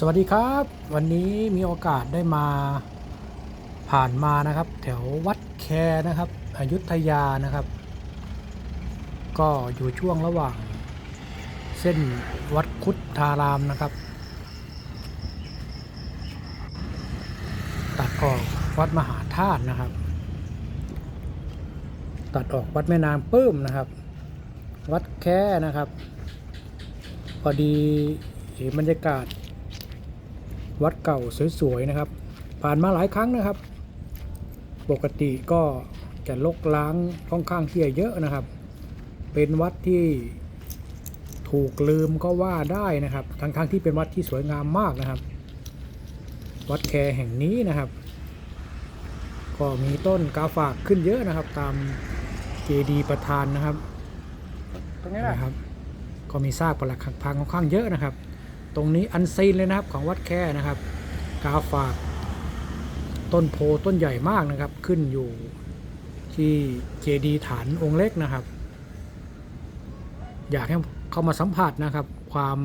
สวัสดีครับ วันนี้มีโอกาสได้มาผ่านมานะครับ แถววัดแคนะครับอยุธยานะครับ ก็อยู่ช่วงระหว่างเส้นวัดคุดทารามนะครับ ตัดออกวัดมหาธาตุนะครับ ตัดออกวัดแม่นางปื้มนะครับ วัดแค่นะครับ พอดีเห็นบรรยากาศ วัดเก่าสวยๆนะครับ ผ่านมาหลายครั้งนะครับ ปกติก็จะลกล้างค่อนข้างที่จะเยอะนะครับ เป็นวัดที่ถูกลืมก็ว่าได้นะครับ ทั้งๆที่เป็นวัดที่สวยงามมากนะครับ วัดแคแห่งนี้นะครับก็มีต้นกาฝากขึ้นเยอะนะครับ ตามเจดีย์ประธานนะครับตรงนี้แหละนะครับ ก็มีซากปรักหักพังค่อนข้างเยอะนะครับ ตรงนี้อันซีนเลยนะครับของวัดแค่นะครับ กาฝาก ต้นโพต้นใหญ่มากนะครับ ขึ้นอยู่ที่เจดีฐานองค์เล็กนะครับ อยากให้เข้ามาสัมผัสนะครับ ความ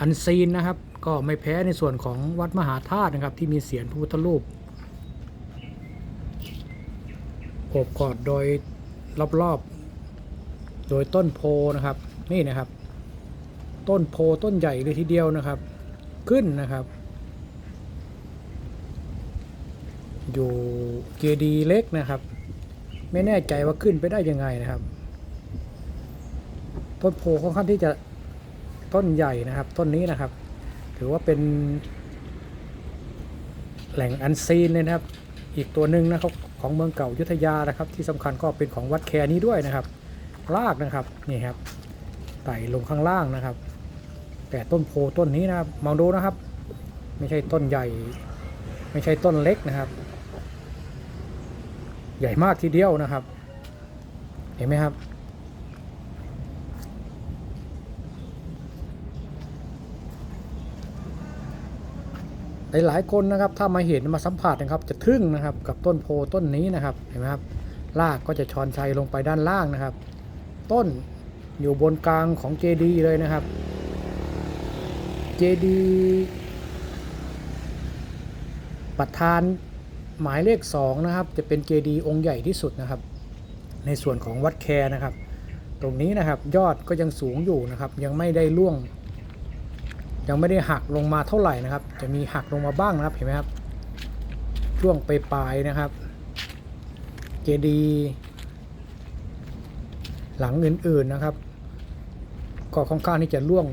อันซีนนะครับ ก็ไม่แพ้ในส่วนของวัดมหาธาตุนะครับ ที่มีเสียงพระพุทธรูปโอบกอดโดยรอบๆ โดยต้นโพนะครับ นี่นะครับ ต้นโพต้นใหญ่เลยทีเดียวนะครับ ขึ้นนะครับ อยู่เจดีเล็กนะครับ ไม่แน่ใจว่าขึ้นไปได้ยังไงนะครับ ต้นโพค่อนข้างที่จะต้นใหญ่นะครับ ต้นนี้นะครับ ถือว่าเป็น แหล่งอันซีนเลยนะครับ อีกตัวหนึ่งนะครับของเมืองเก่ายุทธยานะครับ ที่สำคัญก็เป็นของวัดแคนี้ด้วยนะครับรากนะครับนี่ครับไต่ลงข้างล่างนะครับ แต่ต้นโพต้นนี้นะครับมองดูนะครับ ไม่ใช่ต้นใหญ่ ไม่ใช่ต้นเล็กนะครับ ใหญ่มากทีเดียวนะครับ เห็นไหมครับ หลายๆคนนะครับถ้ามาเห็นมาสัมผัสนะครับ จะทึ่งนะครับ กับต้นโพต้นนี้นะครับเห็นไหมครับรากก็จะชอนชัยลงไปด้านล่างนะครับ ต้นอยู่บนกลางของเจดีย์เลยนะครับ เจดีประธานหมายเลขสองนะครับ จะเป็นเจดีองค์ใหญ่ที่สุดนะครับ ในส่วนของวัดแคนะครับ ตรงนี้นะครับยอดก็ยังสูงอยู่นะครับ ยังไม่ได้ล่วง ยังไม่ได้หักลงมาเท่าไหร่นะครับ จะมีหักลงมาบ้างนะครับเห็นไหมครับ ช่วงปลายนะครับ เจดีหลังอื่นๆนะครับ ก็ค่อนข้างที่จะล่วง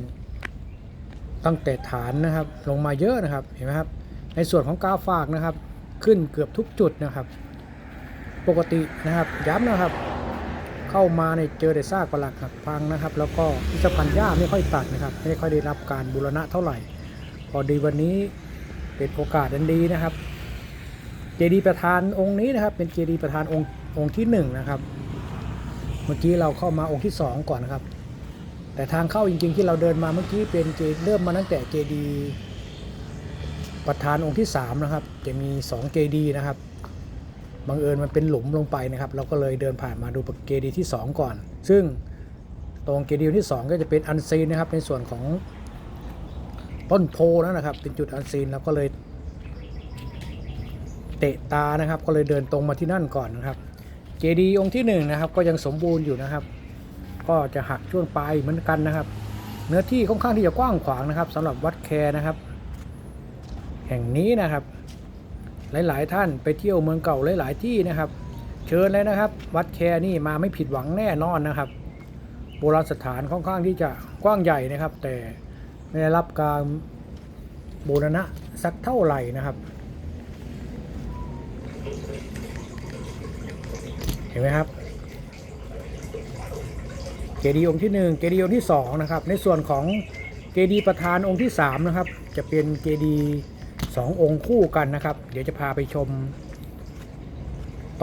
ตั้งแต่ฐานนะครับลงมาเยอะนะครับเห็นไหมครับ ในส่วนของกาฝากนะครับ ขึ้นเกือบทุกจุดนะครับ ปกตินะครับย้ำนะครับ เข้ามาในเจอแต่ซากปลักหักพังนะครับ แล้วก็พิพิธภัณฑ์หญ้าไม่ค่อยตัดนะครับ ไม่ค่อยได้รับการบูรณะเท่าไหร่ พอดีวันนี้เป็นโอกาสอันดีนะครับ เจดีย์ประธานองค์นี้นะครับ เป็นเจดีย์ประธานองค์องค์ที่หนึ่งนะครับ เมื่อกี้เราเข้ามาองค์ที่สองก่อนนะครับ แต่ทางเข้าจริง ๆ ที่เราเดินมาเมื่อกี้เป็นเจเริ่มมาตั้งแต่เจดีประธานองค์ที่สามนะครับ จะมีสองเจดีนะครับบังเอิญมันเป็นหลุมลงไปนะครับ เราก็เลยเดินผ่านมาดูเกดีที่ 2 ก่อน ซึ่งตรงเกดีที่ 2 ก็จะเป็นอันซีนนะครับในส่วนของต้นโพนั่นนะครับ เป็นจุดอันซีนเราก็เลยเตะตานะครับ ก็เลยเดินตรงมาที่นั่นก่อนนะครับ เจดีองค์ที่1นงนะครับก็ยังสมบูรณ์อยู่นะครับ ก็จะหักช่วงปลายเหมือนกันนะครับ เนื้อที่ค่อนข้างที่จะกว้างขวางนะครับสำหรับวัดแคนะครับ แห่งนี้นะครับ หลาย ๆ ท่านไปเที่ยวเมืองเก่าหลาย ๆ ที่นะครับ เชิญเลยนะครับ วัดแคนี่มาไม่ผิดหวังแน่นอนนะครับ โบราณสถานค่อนข้างที่จะกว้างใหญ่นะครับ แต่ไม่ได้รับการบูรณะสักเท่าไหร่นะครับเห็นไหมครับ เจดีย์องค์ที่1เจดีย์องค์ที่2นะครับในส่วนของเจดีย์ประธานองค์ที่3นะครับจะเป็นเจดีย์สององค์คู่กันนะครับ เดี๋ยวจะพาไปชม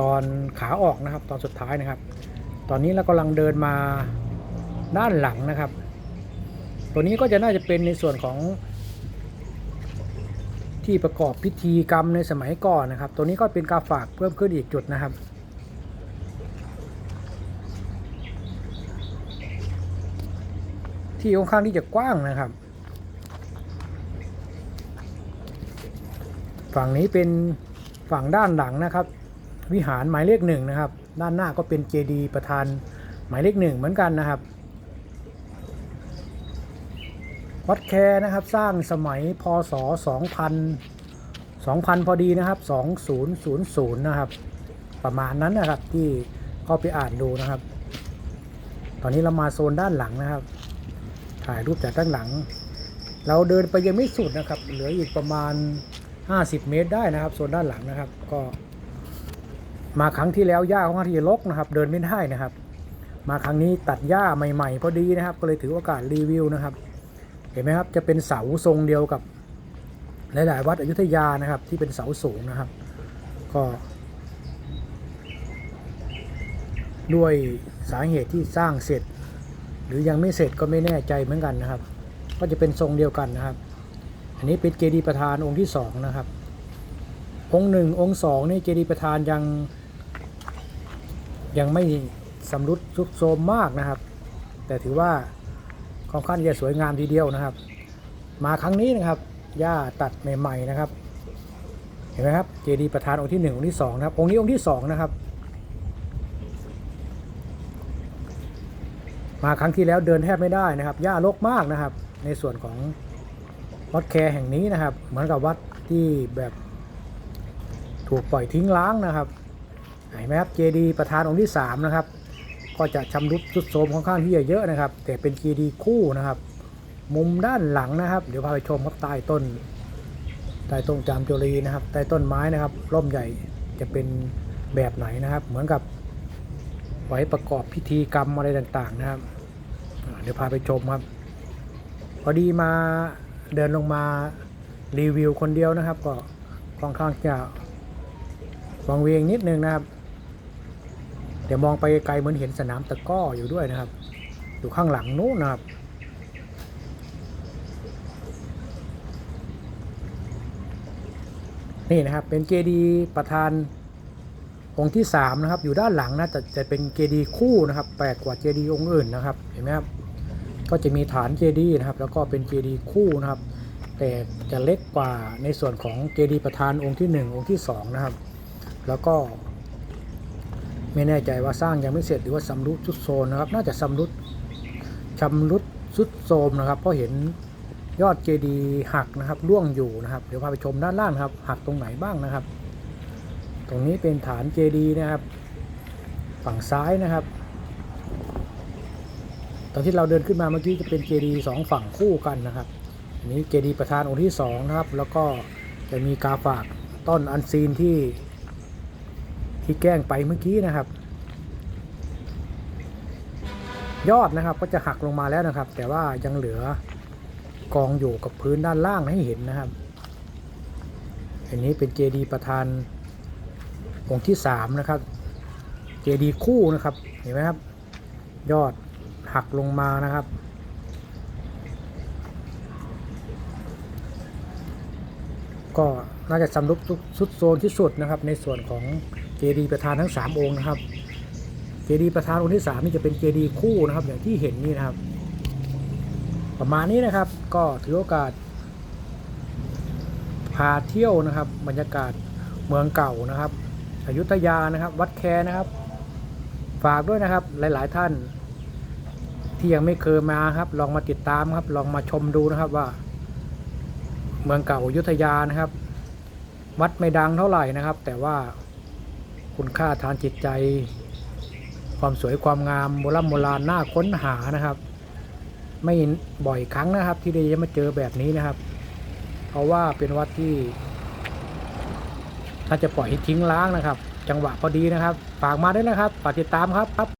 ตอนขาออกนะครับ ตอนสุดท้ายนะครับ ตอนนี้เรากำลังเดินมาด้านหลังนะครับ ตัวนี้ก็จะน่าจะเป็นในส่วนของที่ประกอบพิธีกรรมในสมัยก่อนนะครับ ตัวนี้ก็เป็นกาฝากเพิ่มขึ้นอีกจุดนะครับ ที่ค่อนข้างที่จะกว้างนะครับ ฝั่งนี้เป็นฝั่งด้านหลังนะครับ วิหารหมายเลขหนึ่งนะครับ ด้านหน้าก็เป็นเจดีย์ประธานหมายเลขหนึ่งเหมือนกันนะครับวัดแคนะครับสร้างสมัยพศ 2000 2000 พอดีนะครับ 2000 นะครับ ประมาณนั้นนะครับที่เข้าไปอ่านดูนะครับ ตอนนี้เรามาโซนด้านหลังนะครับ ถ่ายรูปจากด้านหลัง เราเดินไปยังไม่สุดนะครับ เหลืออีกประมาณ 50 เมตรได้นะครับโซนด้านหลังนะครับ ก็มาครั้งที่แล้วหญ้าค่อนข้างที่รกนะครับ เดินไม่ได้นะครับ มาครั้งนี้ตัดหญ้าใหม่ๆพอดีนะครับ ก็เลยถือโอกาสรีวิวนะครับ เห็นไหมครับจะเป็นเสาทรงเดียวกับหลายๆวัดอยุธยานะครับ ที่เป็นเสาสูงนะครับ ก็ ด้วยสาเหตุที่สร้างเสร็จ หรือยังไม่เสร็จก็ไม่แน่ใจเหมือนกันนะครับ ก็จะเป็นทรงเดียวกันนะครับ อันนี้เป็นเจดีย์ประธานองค์ที่สองนะครับ องค์หนึ่งองค์สองนี่เจดีย์ประธานยัง ยังไม่สำรุดทรุดโทรมมากนะครับ แต่ถือว่าค่อนข้างจะสวยงามทีเดียวนะครับ มาครั้งนี้นะครับหญ้าตัดใหม่ๆนะครับ เห็นไหมครับเจดีย์ประธานองค์ที่หนึ่งองค์ที่สองนะครับองค์นี้องค์ที่สองนะครับ มาครั้งที่แล้วเดินแทบไม่ได้นะครับหญ้ารกมากนะครับ ในส่วนของวัดแคร์แห่งนี้นะครับ เหมือนกับวัดที่แบบถูกปล่อยทิ้งล้างนะครับเห็นไหมครับเจดีย์ประธานองค์ที่สามนะครับก็จะชำรุดทรุดโทรมค่อนข้างที่จะเยอะนะครับ แต่เป็นเจดีย์คู่นะครับ มุมด้านหลังนะครับ เดี๋ยวพาไปชมครับใต้ต้นใต้ต้นจามจุรีนะครับใต้ต้นไม้นะครับร่มใหญ่จะเป็นแบบไหนนะครับ เหมือนกับ ไว้ประกอบพิธีกรรมอะไรต่างๆนะครับ เดี๋ยวพาไปชมครับ พอดีมาเดินลงมารีวิวคนเดียวนะครับ ก็ค่อนข้างจะวังเวงนิดนึงนะครับ เดี๋ยวมองไปไกลเหมือนเห็นสนามตะก้ออยู่ด้วยนะครับ อยู่ข้างหลังนู้นนะครับนี่นะครับเป็นเจดีย์ประธาน องค์ที่สามนะครับอยู่ด้านหลังนะจะจะเป็นเจดีย์คู่นะครับแปลกกว่าเจดีย์องค์อื่นนะครับเห็นไหมครับก็จะมีฐานเจดีย์นะครับแล้วก็เป็นเจดีย์คู่นะครับ แต่จะเล็กกว่าในส่วนของเจดีย์ประธานองค์ที่หนึ่งองค์ที่สองนะครับแล้วก็ ไม่แน่ใจว่าสร้างยังไม่เสร็จหรือว่าสำรุดสุดโทรมนะครับ น่าจะสำรุดชำรุดสุดโทมนะครับ เพราะเห็นยอดเจดีย์หักนะครับร่วงอยู่นะครับ เดี๋ยวพาไปชมด้านล่างครับ หักตรงไหนบ้างนะครับ ตรงนี้เป็นฐานเจดีย์นะครับ ฝั่งซ้ายนะครับ ตอนที่เราเดินขึ้นมาเมื่อกี้จะเป็นเจดีย์สองฝั่งคู่กันนะครับอันนี้เจดีย์ประธานองค์ที่สองนะครับ แล้วก็จะมีกาฝากต้นอันซีนที่ที่แกล้งไปเมื่อกี้นะครับ ยอดนะครับก็จะหักลงมาแล้วนะครับ แต่ว่ายังเหลือกองอยู่กับพื้นด้านล่างให้เห็นนะครับ อันนี้เป็นเจดีย์ประธาน องค์ที่สามนะครับ เจดีย์คู่นะครับ เห็นไหมครับ ยอดหักลงมานะครับ ก็น่าจะสำรุปสุดโซนที่สุดนะครับ ในส่วนของเจดีย์ประธานทั้งสามองค์นะครับ เจดีย์ประธานองค์ที่สามนี่จะเป็นเจดีย์คู่นะครับ อย่างที่เห็นนี่นะครับ ประมาณนี้นะครับ ก็ถือโอกาส พาเที่ยวนะครับ บรรยากาศเมืองเก่านะครับ อยุธยานะครับ วัดแคนะครับ ฝากด้วยนะครับหลาย ๆ ท่าน ที่ยังไม่เคยมาครับ ลองมาติดตามครับ ลองมาชมดูนะครับว่า เมืองเก่าอยุธยานะครับ วัดไม่ดังเท่าไหร่นะครับ แต่ว่าคุณค่าทางจิตใจ ความสวยความงามโบราณโบราณน่าค้นหานะครับ ไม่บ่อยครั้งนะครับ ที่ได้มาเจอแบบนี้นะครับ เพราะว่าเป็นวัดที่ ถ้าจะปล่อยให้ทิ้งล้างนะครับ จังหวะพอดีนะครับ ฝากมาด้วยนะครับ ฝากติดตามครับ